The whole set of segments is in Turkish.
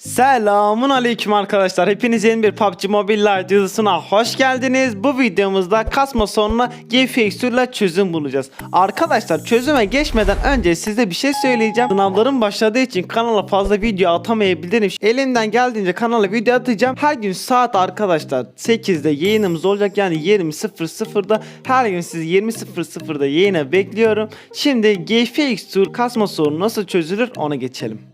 Selamun aleyküm arkadaşlar. Hepiniz yeni bir PUBG Mobile Lite yazısına hoş geldiniz. Bu videomuzda kasma sorununa GFX'lerle çözüm bulacağız. Arkadaşlar çözüme geçmeden önce size bir şey söyleyeceğim. Sınavlarım başladığı için kanala fazla video atamayabilirim. Elimden geldiğince kanala video atacağım. Her gün saat arkadaşlar 8'de yayınımız olacak. Yani 20.00'da her gün sizi 20.00'da yayına bekliyorum. Şimdi GFX Tour kasma sorunu nasıl çözülür ona geçelim.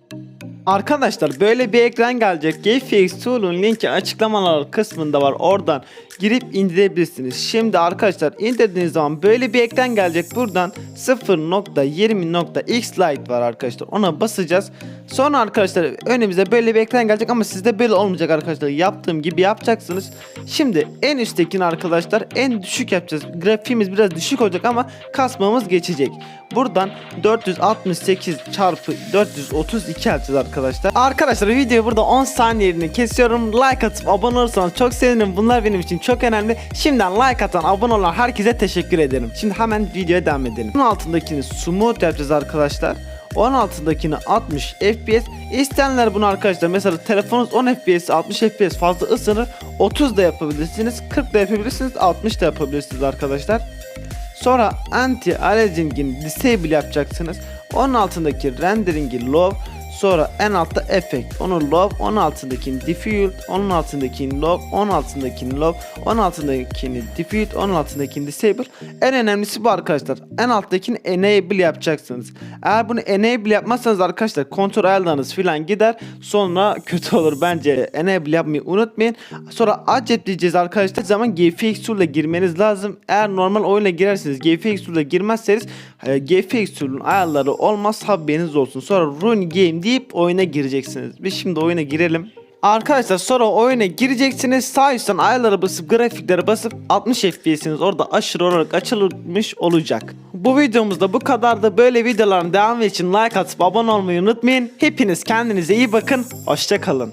Arkadaşlar böyle bir ekran gelecek. GFX Tool'un linki açıklamalar kısmında var. Oradan girip indirebilirsiniz. Şimdi arkadaşlar indirdiğiniz zaman böyle bir ekran gelecek. Buradan 0.20.x light var arkadaşlar. Ona basacağız. Sonra arkadaşlar önümüze böyle bir ekran gelecek ama sizde böyle olmayacak arkadaşlar. Yaptığım gibi yapacaksınız. Şimdi en üsttekini arkadaşlar en düşük yapacağız. Grafiğimiz biraz düşük olacak ama kasmamız geçecek. Buradan 468 çarpı 432 yapacağız arkadaşlar. Arkadaşlar videoyu burada 10 saniyeliğine kesiyorum. Like atıp abone olursanız çok sevinirim. Bunlar benim için çok önemli. Şimdiden like atan abone olan herkese teşekkür ederim. Şimdi hemen videoya devam edelim. Altındakini smooth yapacağız arkadaşlar. 10 altındakini 60 FPS. İsteyenler bunu arkadaşlar mesela telefonunuz 10 FPS 60 FPS fazla ısınır. 30 da yapabilirsiniz. 40 da yapabilirsiniz. 60 da yapabilirsiniz arkadaşlar. Sonra anti aliasing'in disable yapacaksınız. Onun altındaki rendering'i low. Sonra en altta effect. Onu low. Onun altındakini diffuse. Onun altındakini low. Onun altındakini low. Onun altındakini diffuse. Onun altındakini disable. En önemlisi bu arkadaşlar. En alttakini enable yapacaksınız. Eğer bunu enable yapmazsanız arkadaşlar kontrol ayarlarınız filan gider. Sonra kötü olur bence. Enable yapmayı unutmayın. Sonra acep diyeceğiz arkadaşlar. Zaman GFX Tool'la girmeniz lazım. Eğer normal oyuna girerseniz GFX Tool'la girmezseniz e, GFX Tool'un ayarları olmaz haberiniz olsun. Sonra Run Game deyip oyuna gireceksiniz. Biz şimdi oyuna girelim. Arkadaşlar sonra oyuna gireceksiniz. Sağ üstten ayarlara basıp grafiklere basıp 60 FPS'iniz orada aşırı olarak açılmış olacak. Bu videomuzda bu kadar da böyle videoların devamı için like atıp abone olmayı unutmayın. Hepiniz kendinize iyi bakın. Hoşçakalın.